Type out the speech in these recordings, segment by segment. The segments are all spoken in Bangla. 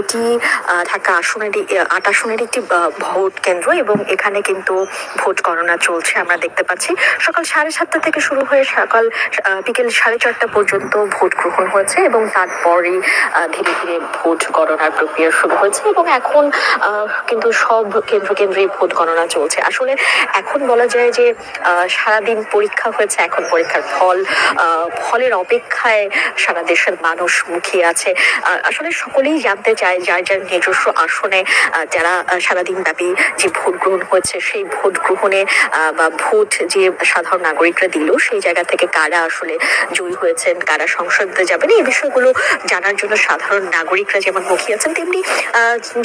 এটি ঢাকা আসনের আট আসনের একটি ভোট কেন্দ্র এবং এখানে কিন্তু ভোট গণনা চলছে আমরা দেখতে পাচ্ছি। সকাল সাড়ে সাতটা থেকে শুরু হয়ে সকাল বিকেল সাড়ে চারটা পর্যন্ত ভোট গ্রহণ হয়েছে এবং তারপরেই আহ, ধীরে ধীরে ভোট গণনার প্রক্রিয়া শুরু হয়েছে এবং এখন কিন্তু সব কেন্দ্র কেন্দ্রে ভোট গণনা চলছে। আসলে এখন বলা যায় যে সারাদিন পরীক্ষা হয়েছে এখন পরীক্ষার ফল ফলের অপেক্ষায় সারা দেশের মানুষ মুখিয়ে আছে। আসলে সকলেই জানতে চায়, যার যার নিজস্ব আসনে যারা সারাদিন ব্যাপী যে ভোট গ্রহণ হয়েছে সেই ভোট গ্রহণে বা ভোট যে সাধারণ নাগরিকরা দিল, সেই জায়গা থেকে কারা আসলে জয়ী হয়েছেন, কারা সংসদে যাবেন, এই বিষয়গুলো জানার জন্য সাধারণ নাগরিকরা যেমন মুখিয়ে আছেন, তেমনি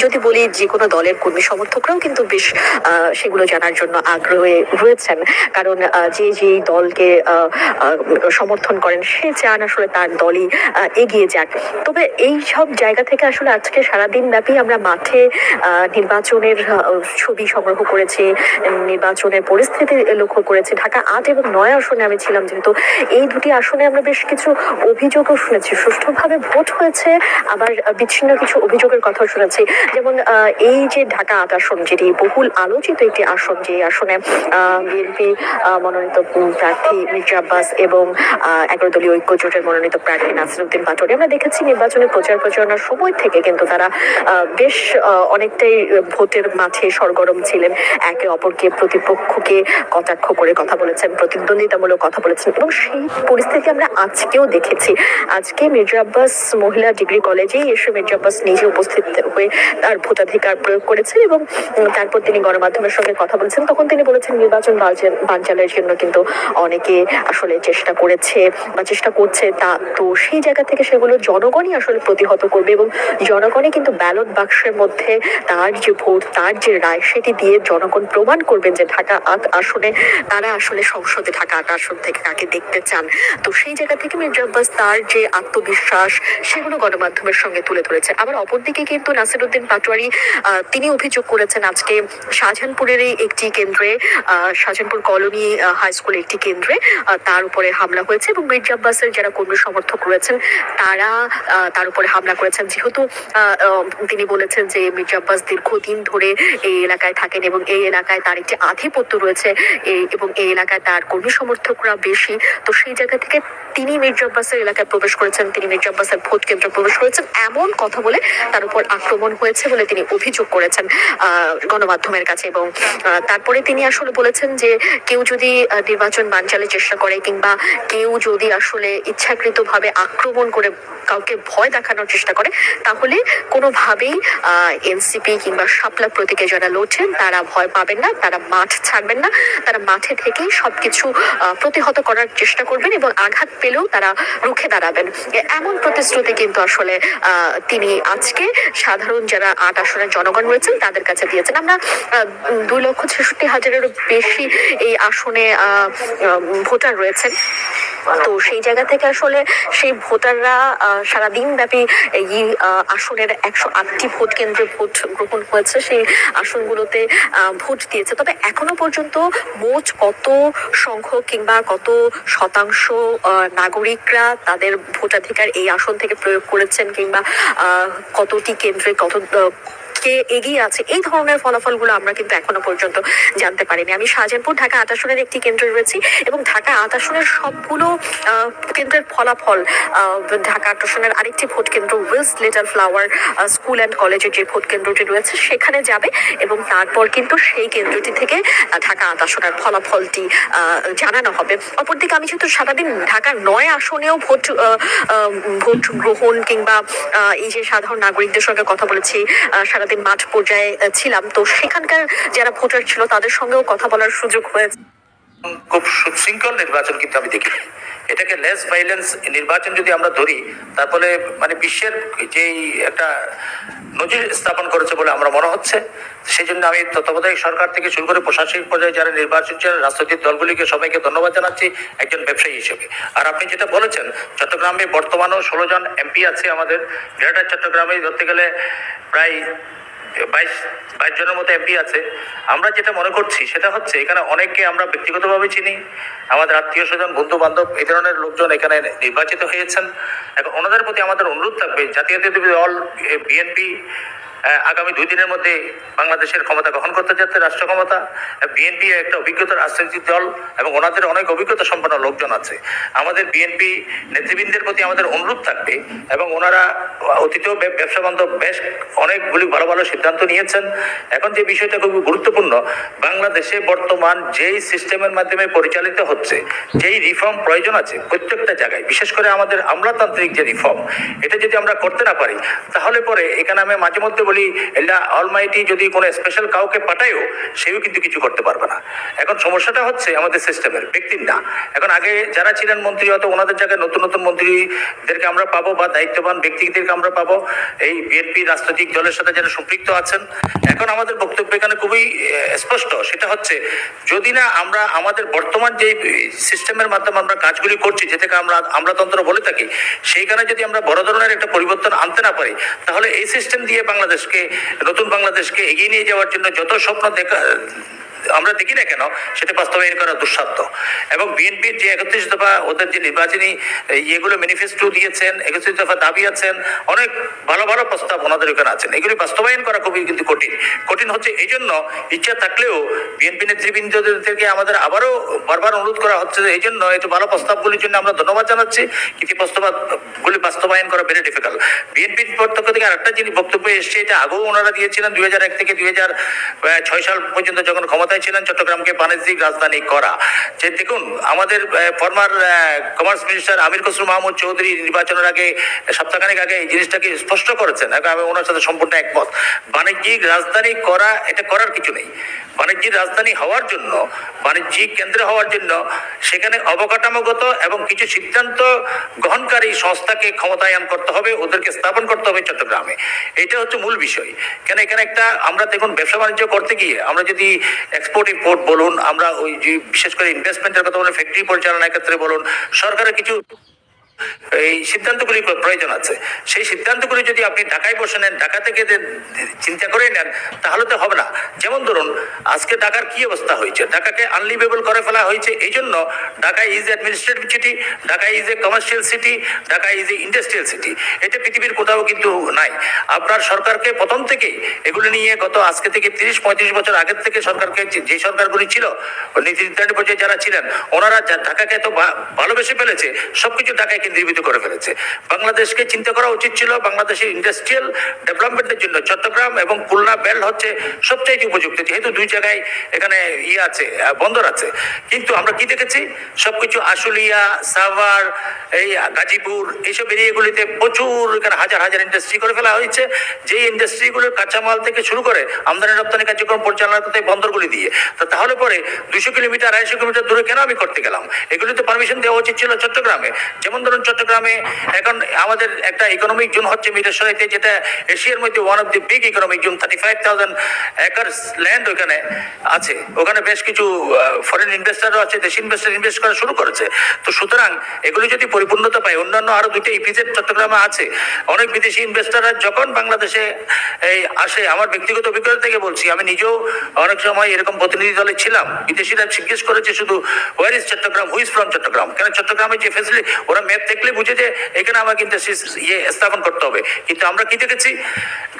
যদি বলি যে কোনো দলের কর্মী সমর্থকরাও কিন্তু বেশ সেগুলো জানার জন্য আগ্রহে রয়েছেন। কারণ যে যে দলকে সমর্থন করেন, সে চান আসলে তার দলই এগিয়ে যাক। তবে এই সব জায়গা থেকে আসলে আজকে সারাদিন ব্যাপী আমরা মাঠে নির্বাচনের ছবি সংগ্রহ করেছি নির্বাচনের পরিস্থিতি লক্ষ্য করেছি। ঢাকা আট এবং নয় আসনে আমি ছিলাম যেহেতু এই দুটি আসনে আমরা বেশ কিছু অভিযোগও শুনেছি। সুষ্ঠুভাবে ভোট হয়েছে, আবার বিচ্ছিন্ন কিছু অভিযোগের কথাও শুনেছি। যেমন এই যে ঢাকা আট আসন, যেটি বহুল আলোচিত একটি আসন, যে আসনে বিএনপি মনোনীত প্রার্থী মির্জা আব্বাস এবং এগারো দলীয় ঐক্য জোটের মনোনীত প্রার্থী নাসিরুদ্দিন পাটোয়ারি। আমরা দেখেছি নির্বাচনের প্রচার প্রচারণার সময় থেকে কিন্তু তারা বেশ অনেকটাই ভোটের মাঠে সরগরম ছিলেন। একে অপরকে প্রতিপক্ষকে কটাক্ষ করে কথা বলেছেন, প্রতিদ্বন্দ্বিতামূলক কথা বলেছেন এবং সেই পরিস্থিতি আমরা আজকেও দেখেছি। আজকে মির্জা আব্বাস মহিলা ডিগ্রি কলেজেই এসে মির্জা আব্বাস নিজে উপস্থিত হয়ে তার ভোটাধিকার প্রয়োগ করেছেন এবং তারপর তিনি গণমাধ্যমের সঙ্গে কথা বলেছেন। তখন তিনি বলেছেন, নির্বাচন বানচালের জন্য কিন্তু অনেকে আসলে চেষ্টা করেছে বা চেষ্টা করছে তা। তো সেই জায়গা থেকে সেগুলো জনগণই আসলে প্রতিহত করবে এবং জনগণই কিন্তু ব্যালট বাক্সের মধ্যে তার যে ভোট, তার যে রায়, সেটি দিয়ে জনগণ প্রমাণ করবেন যে ঢাকা আট আসনে, তারা আসলে সংসদে ঢাকা আট আসন থেকে কাকে দেখতে চান। তো সেই জায়গা থেকে মির্জা আব্বাস তার যে আত্মবিশ্বাস, সেগুলো গণমাধ্যমের সঙ্গে তুলে ধরেছে। আবার অপরদিকে কিন্তু নাসিরুদ্দিন পাটোয়ারি তিনি অভিযোগ করেছেন আজকে শাহজাহানপুরের একটি কেন্দ্রে শাহজাহানপুর কলোনি হাই স্কুলের একটি কেন্দ্রে তার উপরে হামলা হয়েছে এবং মির্জা আব্বাসের যারা কর্মী সমর্থক রয়েছেন, তারা তার উপরে হামলা করেছেন। যেহেতু আহ, তিনি বলেছেন যে মির্জা আব্বাস দীর্ঘদিন ধরে এই এলাকায় থাকেন এবং এই এলাকায় তার একটি আধিপত্য রয়েছে। এবং এই এলাকায় তার কর্মী সমর্থকরা বেশি। তো সেই জায়গা থেকে তিনি মির্জা আব্বাসের এলাকায় প্রবেশ করেছেন তিনি মির্জা আব্বাসের ভোট কেন্দ্রে প্রবেশ করেছেন। এমন কথা বলে তার উপর আক্রমণ হয়েছে বলে তিনি অভিযোগ করেছেন গণমাধ্যমের কাছে। এবং তারপরে তিনি আসলে বলেছেন যে কেউ যদি নির্বাচন বানচালের চেষ্টা করে কিংবা কেউ যদি আসলে ইচ্ছাকৃতভাবে আক্রমণ করে কাউকে ভয় দেখানোর চেষ্টা করে তাহলে কোনোভাবেই এনসিপি কিংবা শাপলা প্রতীকে যারা লড়ছেন, তারা ভয় পাবেন না, তারা মাঠ ছাড়বেন না, তারা মাঠে থেকেই সবকিছু প্রতিহত করার চেষ্টা করবেন এবং আঘাত পেলেও তারা রুখে দাঁড়াবেন। এমন প্রতিশ্রুতি কিন্তু আসলে তিনি আজকে সাধারণ যারা আট আসনের জনগণ রয়েছেন, তাদের কাছে দিয়েছেন। আমরা দুই লক্ষ ছেষট্টি হাজারেরও বেশি এই আসনে ভোটার রয়েছেন। তো সেই জায়গা থেকে আসলে সেই ভোটাররা সারাদিন ব্যাপী এই আসনের একশো আটটি ভোট কেন্দ্রে ভোট গ্রহণ হয়েছে। সেই আসনগুলোতে ভোট দিয়েছে। তবে এখনও পর্যন্ত মোট কত সংখ্যক কিংবা কত শতাংশ নাগরিকরা তাদের ভোটাধিকার এই আসন থেকে প্রয়োগ করেছেন কিংবা কতটি কেন্দ্রে কত আহ, কে এগিয়ে আছে। এই ধরনের ফলাফলগুলো আমরা কিন্তু এখনও পর্যন্ত জানতে পারিনি। আমি শাহজাহানপুর ঢাকা আট একটি কেন্দ্রে রয়েছি এবং ঢাকা আট সবগুলো কেন্দ্রের ফলাফল ঢাকা আট আরেকটি ভোট কেন্দ্র Wills little flower school and কলেজের যে ভোট কেন্দ্রটি রয়েছে সেখানে যাবে এবং তারপর কিন্তু সেই কেন্দ্রটি থেকে ঢাকা আট আসনের ফলাফলটি জানানো হবে। অপরদিকে আমি যেহেতু সারাদিন ঢাকার নয় আসনেও ভোট ভোট গ্রহণ কিংবা এই যে সাধারণ নাগরিকদের সঙ্গে কথা বলেছি আহ, মাঠ পর্যায়ে ছিলাম। তো সেখানকার যারা ভোটার ছিল তাদের সঙ্গেও কথা বলার সুযোগ হয়েছে। খুব সুশৃঙ্খল নির্বাচন কিন্তু আমি দেখি। এটাকে লেস ভাইলেন্স নির্বাচন যদি আমরা ধরি, তারপরে মানে বিশ্বের যেই একটা নজির স্থাপন করেছে বলে আমরা মনে হচ্ছে সেই জন্য আমি তত্ত্বাবধায়ক সরকার থেকে শুরু করে প্রশাসনিক পর্যায়ে যারা নির্বাচন চান রাজনৈতিক দলগুলিকে সবাইকে ধন্যবাদ জানাচ্ছি একজন ব্যবসায়ী হিসেবে। আর আপনি যেটা বলেছেন, চট্টগ্রামে বর্তমানেও ষোলো জন এমপি আছে আমাদের। গ্রেটার চট্টগ্রামে ধরতে গেলে প্রায় বাইশ বাইশ জনের মতো এমপি আছে। আমরা যেটা মনে করছি সেটা হচ্ছে এখানে অনেককে আমরা ব্যক্তিগতভাবে চিনি। আমাদের আত্মীয় স্বজন বন্ধু বান্ধব এই ধরনের লোকজন এখানে নির্বাচিত হয়েছেন। এখন ওনাদের প্রতি আমাদের অনুরোধ থাকবে জাতীয় দল বিএনপি আগামী দুই দিনের মধ্যে বাংলাদেশের ক্ষমতা গ্রহণ করতে যাচ্ছে, রাষ্ট্র ক্ষমতা। বিএনপি একটা অভিজ্ঞতা রাজনৈতিক দল এবং ওনাদের অনেক অভিজ্ঞতা সম্পন্ন লোকজন আছে। আমাদের বিএনপি নেতৃবৃন্দের প্রতি আমাদের অনুরোধ থাকবে এবং ওনারা অতীতেও ব্যবসা বান্ধব বেশ অনেকগুলি ভালো ভালো সিদ্ধান্ত নিয়েছেন। এখন যে বিষয়টা খুব গুরুত্বপূর্ণ, বাংলাদেশে বর্তমান যেই সিস্টেমের মাধ্যমে পরিচালিত হচ্ছে, যেই রিফর্ম প্রয়োজন আছে প্রত্যেকটা জায়গায়, বিশেষ করে আমাদের আমলাতান্ত্রিক যে রিফর্ম, এটা যদি আমরা করতে না পারি, তাহলে পরে এখানে আমি মাঝে মধ্যে বলি এলা অলমাইটি যদি কোনো স্পেশাল কাউকে পাঠায়ও সেও কিন্তু কিছু করতে পারবে না। এখন সমস্যাটা হচ্ছে আমাদের সিস্টেমের, ব্যক্তির না। এখন আগে যারা ছিলেন মন্ত্রী, হয়তো ওনাদের জায়গায় নতুন নতুন মন্ত্রীদেরকে আমরা পাবো বা দায়িত্ববান ব্যক্তিদেরকে আমরা পাবো। এই বিএনপি রাজনৈতিক দলের সাথে যারা সম্পৃক্ত আছেন, এখন আমাদের বক্তব্য এখানে খুবই স্পষ্ট। সেটা হচ্ছে, যদি না আমরা আমাদের বর্তমান যে সিস্টেমের মাধ্যমে আমরা কাজগুলি করছি যেটাকে আমরা আমলাতন্ত্র বলে থাকি, সেইখানে যদি আমরা বড় ধরনের একটা পরিবর্তন আনতে না পারি, তাহলে এই সিস্টেম দিয়ে বাংলাদেশকে নতুন বাংলাদেশকে এগিয়ে নিয়ে যাওয়ার জন্য যত স্বপ্ন দেখা আমরা দেখি না কেন, সেটা বাস্তবায়ন করা দুঃসাধ্য। এবং বিএনপির যে একত্রিশ দফা ওদের যে নির্বাচনী ইয়েগুলো ম্যানিফেস্টো দিয়েছেন, একত্রিশ দফা দাবি আছেন, অনেক ভালো ভালো প্রস্তাব ওনাদের ওখানে আছেন। এগুলি বাস্তবায়ন করা খুবই কিন্তু কঠিন। কঠিন হচ্ছে এই জন্য ইচ্ছা থাকলেও বিএনপি নেতৃবৃন্দদেরকে আমাদের আবারও বারবার অনুরোধ করা হচ্ছে এই জন্য একটু ভালো প্রস্তাবগুলির জন্য আমরা ধন্যবাদ জানাচ্ছি। কিন্তু প্রস্তাবগুলি বাস্তবায়ন করা ভেরি ডিফিকাল্ট বিএনপির পক্ষ থেকে আরেকটা যিনি বক্তব্য এসছে, এটা আগেও ওনারা দিয়েছিলেন, দুই হাজার এক থেকে দুই হাজার ছয় সাল পর্যন্ত যখন ক্ষমতায় ছিলেন চট্টগ্রামকে বাণিজ্যিক রাজধানী করা। যে দেখুন, আমাদের former commerce minister Amir Khasru Mahmud Chowdhury নির্বাচনের আগে, সপ্তাহখানেক আগে এই জিনিসটাকে স্পষ্ট করেছেন। আমি ওনার সাথে সম্পূর্ণ একমত। বাণিজ্যিক রাজধানী করা, এটা করার কিছু নেই। বাণিজ্যিক রাজধানী হওয়ার জন্য, বাণিজ্যিক কেন্দ্র হওয়ার জন্য সেখানে অবকাঠামোগত এবং কিছু সিদ্ধান্ত গ্রহণকারী সংস্থাকে ক্ষমতায়ন করতে হবে, ওদেরকে স্থাপন করতে হবে চট্টগ্রামে। এটা হচ্ছে মূল বিষয়। কেন এখানে একটা, আমরা দেখুন, ব্যবসা বাণিজ্য করতে গিয়ে আমরা যদি এক্সপোর্ট ইম্পোর্ট বলুন, আমরা ওই যে বিশেষ করে ইনভেস্টমেন্টের কথা বলুন ফ্যাক্টরি পরিচালনার ক্ষেত্রে বলুন, সরকারের কিছু এই সিদ্ধান্তগুলি প্রয়োজন আছে। সেই সিদ্ধান্তগুলি যদি আপনি ঢাকায় বসে নেন, ঢাকা থেকে চিন্তা করে নেন, তাহলে তো হবে না। যেমন ধরুন, আজকে ঢাকার কি অবস্থা হয়েছে? ঢাকাকে আনলিভেবল করে ফেলা হয়েছে এই জন্য Dhaka is administrative city Dhaka is a commercial city Dhaka is a industrial city এটা পৃথিবীর কোথাও কিন্তু নাই। আপনার সরকারকে প্রথম থেকে এগুলো নিয়ে গত আজকে থেকে তিরিশ, পঁয়ত্রিশ বছর আগের থেকে সরকারকে যে- সরকারগুলি ছিল, নীতি নির্ধারণী পর্যায়ে যারা ছিলেন, ওনারা ঢাকাকে এত ভালোবেসে ফেলেছে, সবকিছু ঢাকায় কেন্দ্রীভূত করে ফেলেছে। বাংলাদেশকে চিন্তা করা উচিত ছিল বাংলাদেশের ইন্ডাস্ট্রিয়াল ডেভেলপমেন্টের জন্য চট্টগ্রাম এবং খুলনা বেল হচ্ছে সবচাইতে উপযুক্ত, যেহেতু দুই জায়গায় এখানে ইয়ে আছে বন্দর আছে। কিন্তু আমরা কি দেখেছি? সবকিছু আশুলিয়া, সাভার, এই গাজীপুর, এইসব এরিয়াগুলিতে প্রচুর এখানে হাজার হাজার ইন্ডাস্ট্রি করে ফেলা হয়েছে। যে ইন্ডাস্ট্রিগুলোর কাঁচামাল থেকে শুরু করে আমদানি রপ্তানি কার্যক্রম পরিচালনা করতে বন্দরগুলি দিয়ে। তাহলে পরে দুশো কিলোমিটার, আড়াইশো কিলোমিটার দূরে কেন আমি করতে গেলাম? এগুলি তো পারমিশন দেওয়া উচিত ছিল চট্টগ্রামে। যেমন ধরুন চট্টগ্রামে এখন আমাদের একটা ইকোনমিক জোন হচ্ছে মিরেশ্বরাইতে যেটা এশিয়ার মধ্যে one of the big economic zone thirty five thousand acres land ওখানে আছে। ওখানে বেশ কিছু ফরেন ইনভেস্টারও আছে, দেশি ইনভেস্টার ইনভেস্ট করা শুরু করেছে। তো সুতরাং এগুলি যদি পরিপূর্ণতা পায়, অন্যান্য আরও দুইটা ইপিজেড চট্টগ্রামে আছে। অনেক বিদেশি ইনভেস্টাররা যখন বাংলাদেশে, এই, আসে, আমার ব্যক্তিগত অভিজ্ঞতা থেকে বলছি, আমি নিজেও অনেক সময় এরকম প্রতিনিধি দলে ছিলাম। বিদেশিরা জিজ্ঞেস করেছে শুধু where is Chittagong who's from Chittagong কেন চট্টগ্রামে যে ফেসিলিটি ওরা ম্যাপ দেখলে বুঝে যে এখানে আমাকে ইন্ডাস্ট্রি ইয়ে স্থাপন করতে হবে। কিন্তু আমরা কি দেখেছি?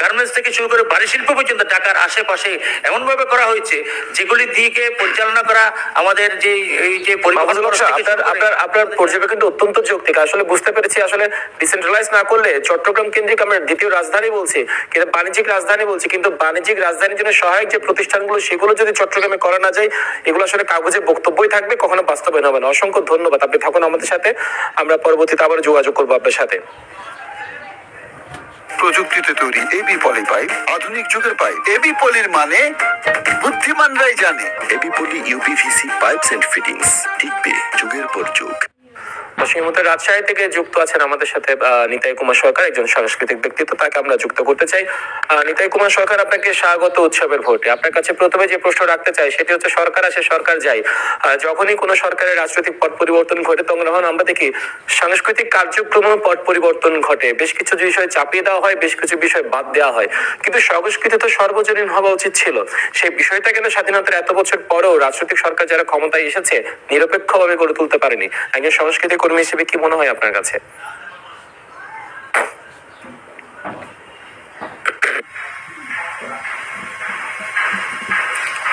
গার্মেন্টস থেকে শুরু করে বাড়ি শিল্প পর্যন্ত ঢাকার আশেপাশে এমনভাবে করা হয়েছে যেগুলি দিকে পরিচালনা করা আমাদের যে এই যে আপনার আপনার পর্যবেক্ষণ অত্যন্ত যৌক্তিক। আসলে বুঝতে পেরেছি আসলে ডিসেন্ট্রালাইজ না করলে চট্টগ্রাম কেন্দ্রিক আমরা দ্বিতীয় রাজধানী বলছি কিন্তু বাণিজ্যিক রাজধানী বলছি কিন্তু বাণিজ্যিক রাজধানীর জন্য সহায়ক যে প্রতিষ্ঠানগুলো সেগুলো যদি চট্টগ্রামে করা না যায় এগুলো আসলে কাগজে বক্তব্যই থাকবে কখনো বাস্তবায়ন হবে না। অসংখ্য ধন্যবাদ। আপনি থাকুন আমাদের সাথে। আমরা পরবর্তীতে আবার যোগাযোগ করব আপনার সাথে। প্রযুক্তিতে তৈরি এবি পলি পাইপ আধুনিক যুগের পাইপ এবি পলির মানে বুদ্ধিমানরাই জানে। AB poly UPVC pipes and fittings টিকবে যুগের পর যুগ। রাজশাহী থেকে যুক্ত আছেন আমাদের সাথে নিতাই কুমার সরকার, একজন সাংস্কৃতিক ব্যক্তিত্ব, তাকে আমরা যুক্ত করতে চাই। নিতাই কুমার সরকার আপনাকে স্বাগত উৎসবের ভোটে। আপনার কাছে প্রথমে যে প্রশ্ন রাখতে চাই, সেটি হচ্ছে সরকার সরকার যখনই কোনো সরকারের রাজনৈতিক পট পরিবর্তন ঘটে, তখন আমরা দেখি সাংস্কৃতিক কার্যক্রম পট পরিবর্তন ঘটে। বেশ কিছু বিষয় চাপিয়ে দেওয়া হয়, বেশ কিছু বিষয় বাদ দেওয়া হয়। কিন্তু সংস্কৃতি তো সর্বজনীন হওয়া উচিত ছিল। সেই বিষয়টা কিন্তু স্বাধীনতার এত বছর পরেও রাজনৈতিক সরকার যারা ক্ষমতায় এসেছে, নিরপেক্ষভাবে গড়ে তুলতে পারেনি? একজন সংস্কৃতি কর্মী হিসেবে কি মনে হয় আপনার কাছে?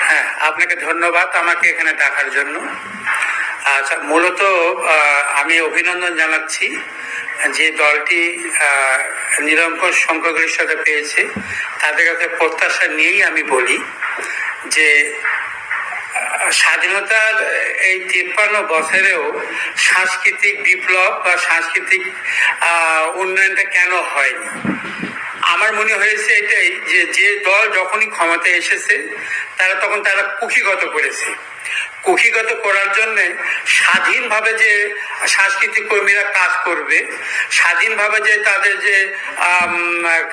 হ্যাঁ আপনাকে ধন্যবাদ আমাকে এখানে ডাকার জন্য। আচ্ছা মূলত আমি অভিনন্দন জানাচ্ছি যে দলটি নিরঙ্কুশ সংখ্যাগরিষ্ঠতা পেয়েছে। তাদের কাছে প্রত্যাশা নিয়েই আমি বলি যে স্বাধীনতার এই তিপ্পান্ন বছরেও সাংস্কৃতিক বিপ্লব বা সাংস্কৃতিক উন্নয়নটা কেন হয়নি? আমার মনে হয়েছে এটাই যে যে দল যখনই ক্ষমতায় এসেছে, তারা তখন তারা কুকিগত করেছে। কুকিগত করার জন্যে স্বাধীনভাবে যে সাংস্কৃতিক কর্মীরা কাজ করবে, স্বাধীনভাবে যে তাদের যে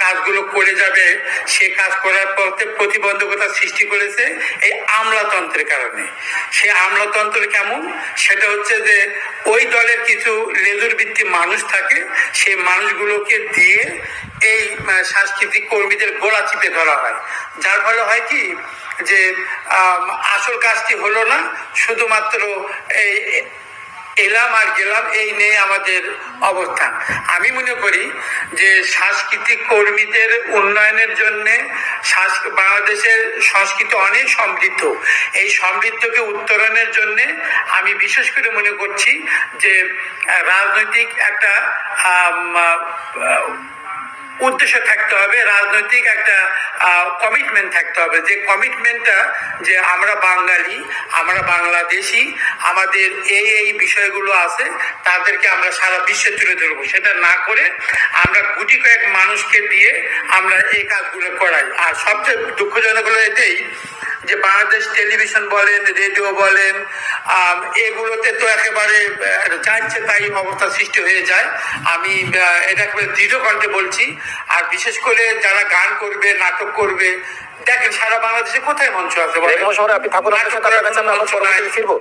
কাজগুলো করে যাবে, সে কাজ করার পথে প্রতিবন্ধকতা সৃষ্টি করেছে এই আমলাতন্ত্রের কারণে। সে আমলাতন্ত্র কেমন? সেটা হচ্ছে যে ওই দলের কিছু লেজুর ভিত্তি মানুষ থাকে, সেই মানুষগুলোকে দিয়ে এই সাংস্কৃতিক কর্মীদের গোড়া চিপে ধরা হয়। যার ফলে হয় কি যে আসল কাজটি হলো না, শুধুমাত্র এই এলাম আর গেলাম, এই নিয়ে আমাদের অবস্থান। আমি মনে করি যে সাংস্কৃতিক কর্মীদের উন্নয়নের জন্য বাংলাদেশের সংস্কৃতি অনেক সমৃদ্ধ। এই সমৃদ্ধকে উত্তরণের জন্য আমি বিশেষ করে মনে করছি যে রাজনৈতিক একটা উদ্দেশ্য থাকতে হবে, রাজনৈতিক একটা কমিটমেন্ট থাকতে হবে। যে কমিটমেন্টটা যে আমরা বাঙালি, আমরা বাংলাদেশি, আমাদের এই এই বিষয়গুলো আছে, তাদেরকে আমরা সারা বিশ্বে তুলে ধরবো। সেটা না করে আমরা গুটি কয়েক মানুষকে দিয়ে আমরা এই কাজগুলো করাই। আর সবচেয়ে দুঃখজনক হলো এটাই যে বাংলাদেশ টেলিভিশন বলেন রেডিও বলেন এগুলোতে তো একেবারে যাচ্ছে তাই অবস্থা সৃষ্টি হয়ে যায়। আমি এটা একেবারে দৃঢ় কণ্ঠে বলছি। আর বিশেষ করে যারা গান করবে নাটক করবে দেখেন সারা বাংলাদেশে কোথায় মঞ্চ আছে আপনি ফিরবো।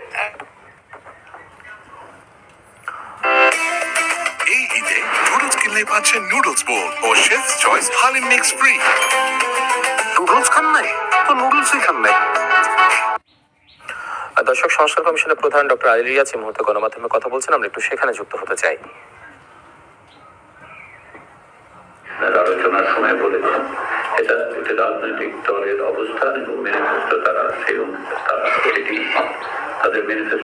এই ঈদে নুডলস কিনলে পাচ্ছেন নুডলস বোল ও chef choice haleem mix free. Noodles খান নাই তো নুডলসই খান নাই দর্শক সংস্কার কমিশনের প্রধান ডক্টর আলী রিয়াজ এই মুহূর্তে গণমাধ্যমে কথা বলছেন। আমরা একটু সেখানে যুক্ত হতে চাই। আলোচনার সময় বলেছেন এটা একটি রাজনৈতিক দলের অবস্থান এবং ম্যানিফেস্টো তারা সেই তারা প্রতিটি তাদের ম্যানিফেস্টো